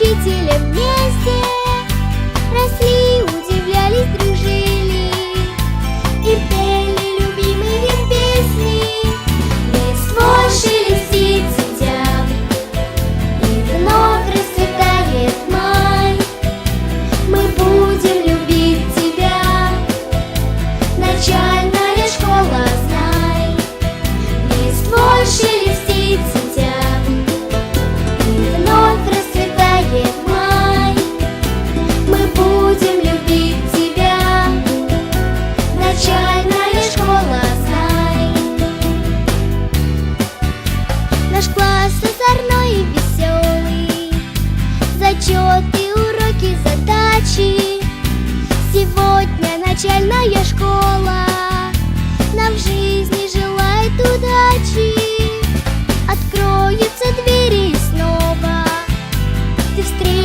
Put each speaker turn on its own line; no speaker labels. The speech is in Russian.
учителем вместе росли. начальная школа. Нам в жизни желает удачи. Откроются двери снова. Ты встретишь